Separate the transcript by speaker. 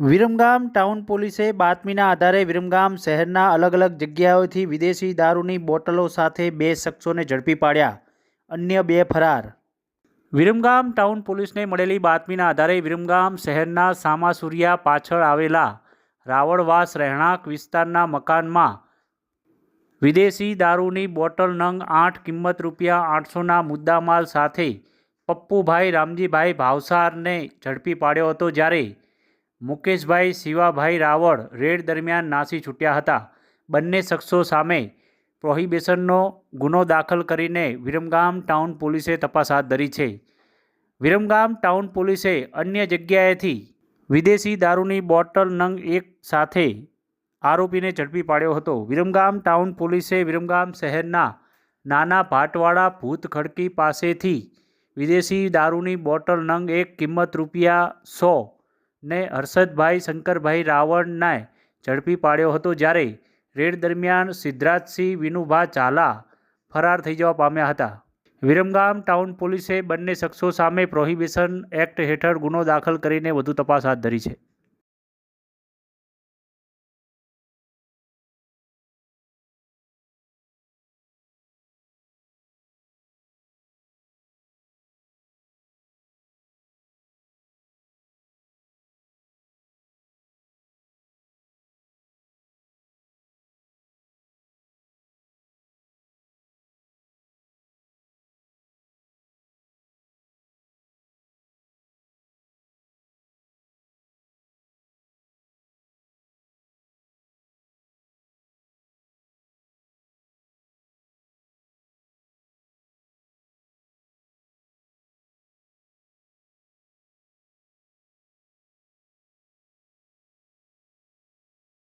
Speaker 1: Viramgam town પોલીસે બાતમીના આધારે વિરમગામ શહેરના અલગ અલગ જગ્યાઓથી વિદેશી દારૂની બોટલો સાથે બે શખ્સોને ઝડપી પાડ્યા. અન્ય બે ફરાર. વિરમગામ ટાઉન પોલીસને મળેલી બાતમીના આધારે વિરમગામ શહેરના સામાસુરિયા પાછળ આવેલા રાવળવાસ રહેણાંક વિસ્તારના મકાનમાં વિદેશી દારૂની બોટલ નંગ આઠ કિંમત રૂપિયા આઠસોના મુદ્દામાલ સાથે પપ્પુભાઈ રામજીભાઈ ભાવસારને ઝડપી પાડ્યો હતો જ્યારે મુકેશભાઈ, શિવાભાઈ રાવળ રેડ દરમિયાન નાસી છૂટ્યા હતા. બંને શખ્સો સામે પ્રોહિબિશનનો ગુનો દાખલ કરીને વિરમગામ ટાઉન પોલીસે તપાસ હાથ ધરી છે. વિરમગામ ટાઉન પોલીસે અન્ય જગ્યાએથી વિદેશી દારૂની બોટલ નંગ એક સાથે આરોપીને ઝડપી પાડ્યો હતો. વિરમગામ ટાઉન પોલીસે વિરમગામ શહેરના નાના ભાટવાડા ભૂત ખડકી પાસેથી વિદેશી દારૂની બોટલ નંગ એક કિંમત રૂપિયા સો ને હર્ષદભાઈ શંકરભાઈ રાવળને ઝડપી પાડ્યો હતો જ્યારે રેડ દરમિયાન સિદ્ધરાજસિંહ, વિનુભા ઝાલા ફરાર થઈ જવા પામ્યા હતા. વિરમગામ ટાઉન પોલીસે બંને શખ્સો સામે પ્રોહિબિશન એક્ટ હેઠળ ગુનો દાખલ કરીને વધુ તપાસ હાથ ધરી છે.